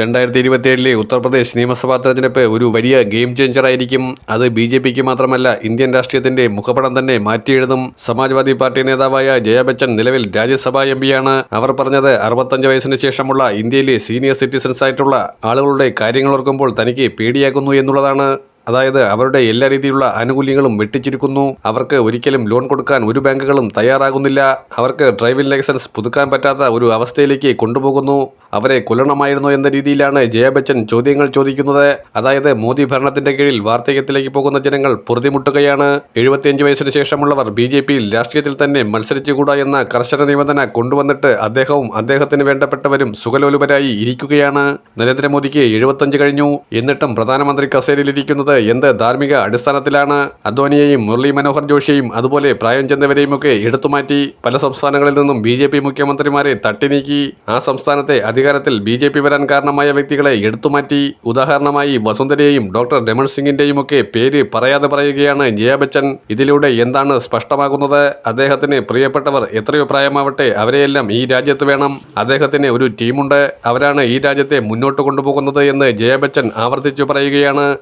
രണ്ടായിരത്തി ഇരുപത്തിയേഴിലെ ഉത്തർപ്രദേശ് നിയമസഭാ തെരഞ്ഞെടുപ്പ് ഒരു വലിയ ഗെയിം ചേഞ്ചർ ആയിരിക്കും. അത് ബി ജെ പിക്ക് മാത്രമല്ല ഇന്ത്യൻ രാഷ്ട്രീയത്തിന്റെ മുഖപടം തന്നെ മാറ്റിയെഴുതും. സമാജ്വാദി പാർട്ടി നേതാവായ ജയ ബച്ചൻ നിലവിൽ രാജ്യസഭാ എം പിയാണ്. അവർ പറഞ്ഞത് അറുപത്തഞ്ച് വയസ്സിന് ശേഷമുള്ള ഇന്ത്യയിലെ സീനിയർ സിറ്റിസൺസ് ആയിട്ടുള്ള ആളുകളുടെ കാര്യങ്ങൾ ഓർക്കുമ്പോൾ തനിക്ക് പേടിയാകുന്നു എന്നുള്ളതാണ്. അതായത് അവരുടെ എല്ലാ രീതിയിലുള്ള ആനുകൂല്യങ്ങളും വെട്ടിച്ചിരിക്കുന്നു. അവർക്ക് ഒരിക്കലും ലോൺ കൊടുക്കാൻ ഒരു ബാങ്കുകളും തയ്യാറാകുന്നില്ല. അവർക്ക് ഡ്രൈവിംഗ് ലൈസൻസ് പുതുക്കാൻ പറ്റാത്ത ഒരു അവസ്ഥയിലേക്ക് കൊണ്ടുപോകുന്നു. അവരെ കൊല്ലണമായിരുന്നു എന്ന രീതിയിലാണ് ജയ ബച്ചൻ ചോദ്യങ്ങൾ ചോദിക്കുന്നത്. അതായത് മോദി ഭരണത്തിന്റെ കീഴിൽ വാർദ്ധക്യത്തിലേക്ക് പോകുന്ന ജനങ്ങൾ പൊറുതിമുട്ടുകയാണ്. എഴുപത്തിയഞ്ച് വയസ്സിന് ശേഷമുള്ളവർ ബി ജെ പിയിൽ രാഷ്ട്രീയത്തിൽ തന്നെ മത്സരിച്ചുകൂടാ എന്ന കർശന നിബന്ധന കൊണ്ടുവന്നിട്ട് അദ്ദേഹവും അദ്ദേഹത്തിന് വേണ്ടപ്പെട്ടവരും സുഖലോലുപരായി ഇരിക്കുകയാണ്. നരേന്ദ്രമോദിക്ക് എഴുപത്തഞ്ച് കഴിഞ്ഞു. എന്നിട്ടും പ്രധാനമന്ത്രി കസേരയിലിരിക്കുന്നത് എന്ത് ധാർമ്മിക അടിസ്ഥാനത്തിലാണ് അദ്വാനിയെയും മുരളി മനോഹർ ജോഷിയെയും അതുപോലെ പ്രായം ചെന്നവരെയും ഒക്കെ എടുത്തുമാറ്റി പല സംസ്ഥാനങ്ങളിൽ നിന്നും ബി ജെ പി മുഖ്യമന്ത്രിമാരെ തട്ടിനീക്കി ആ സംസ്ഥാനത്തെ അധികാരത്തിൽ ബി ജെ പി വരാൻ കാരണമായ വ്യക്തികളെ എടുത്തുമാറ്റി ഉദാഹരണമായി വസുന്ധരയെയും ഡോക്ടർ രമൺ സിംഗിന്റെയും ഒക്കെ പേര് പറയാതെ പറയുകയാണ് ജയ ബച്ചൻ. ഇതിലൂടെ എന്താണ് സ്പഷ്ടമാകുന്നത്? അദ്ദേഹത്തിന് പ്രിയപ്പെട്ടവർ എത്രയോ പ്രായമാവട്ടെ അവരെയെല്ലാം ഈ രാജ്യത്ത് വേണം. അദ്ദേഹത്തിന് ഒരു ടീമുണ്ട്. അവരാണ് ഈ രാജ്യത്തെ മുന്നോട്ട് കൊണ്ടുപോകുന്നത് എന്ന് ജയ ബച്ചൻ ആവർത്തിച്ചു പറയുകയാണ്.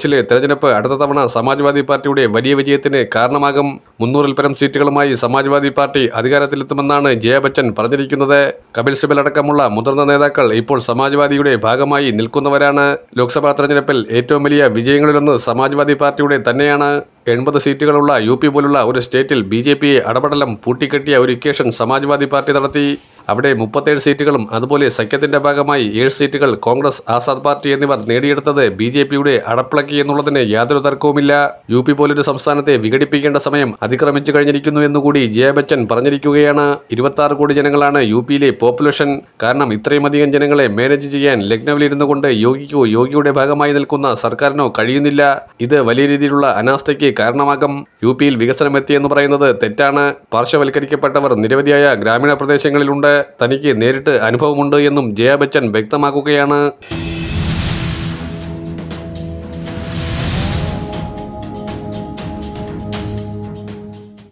ഉത്തർപ്രദേശിലെ തെരഞ്ഞെടുപ്പ് അടുത്ത തവണ സമാജ്വാദി പാർട്ടിയുടെ വലിയ വിജയത്തിന് കാരണമാകും. മുന്നൂറിൽ പരം സീറ്റുകളുമായി സമാജ്വാദി പാർട്ടി അധികാരത്തിലെത്തുമെന്നാണ് ജയ ബച്ചൻ പറഞ്ഞിരിക്കുന്നത്. കപിൽ സിബൽ അടക്കമുള്ള മുതിർന്ന നേതാക്കൾ ഇപ്പോൾ സമാജ്വാദിയുടെ ഭാഗമായി നിൽക്കുന്നവരാണ്. ലോക്സഭാ തെരഞ്ഞെടുപ്പിൽ ഏറ്റവും വലിയ വിജയങ്ങളിലൊന്ന് സമാജ്വാദി പാർട്ടിയുടെ തന്നെയാണ്. എൺപത് സീറ്റുകളുള്ള യു പി പോലുള്ള ഒരു സ്റ്റേറ്റിൽ ബി ജെ പിയെ അടപടലം പൂട്ടിക്കെട്ടിയ ഒരു ഇക്വേഷൻ സമാജ്വാദി പാർട്ടി നടത്തി. അവിടെ മുപ്പത്തേഴ് സീറ്റുകളും അതുപോലെ സഖ്യത്തിന്റെ ഭാഗമായി ഏഴ് സീറ്റുകൾ കോൺഗ്രസ് ആസാദ് പാർട്ടി എന്നിവർ നേടിയെടുത്തത് ബി ജെ പിയുടെ അടപ്പിളക്കി എന്നുള്ളതിന് യാതൊരു തർക്കവുമില്ല. യു പി പോലൊരു സംസ്ഥാനത്തെ വിഘടിപ്പിക്കേണ്ട സമയം അതിക്രമിച്ചു കഴിഞ്ഞിരിക്കുന്നു എന്നുകൂടി ജയ ബച്ചൻ പറഞ്ഞിരിക്കുകയാണ്. ഇരുപത്തി കോടി ജനങ്ങളാണ് യു പിയിലെ പോപ്പുലേഷൻ. കാരണം ഇത്രയുമധികം ജനങ്ങളെ മാനേജ് ചെയ്യാൻ ലക്നൌവിലിരുന്നു കൊണ്ട് യോഗിക്കോ യോഗിയുടെ ഭാഗമായി നിൽക്കുന്ന സർക്കാരിനോ കഴിയുന്നില്ല. ഇത് വലിയ രീതിയിലുള്ള അനാസ്ഥയ്ക്ക് കാരണമാകും. യു പിയിൽ വികസനം എത്തിയെന്ന് പറയുന്നത് തെറ്റാണ്. പാർശ്വവൽക്കരിക്കപ്പെട്ടവർ നിരവധിയായ ഗ്രാമീണ പ്രദേശങ്ങളിലുണ്ട്. തനിക്ക് നേരിട്ട് അനുഭവമുണ്ട് എന്നും ജയ ബച്ചൻ വ്യക്തമാക്കുകയാണ്.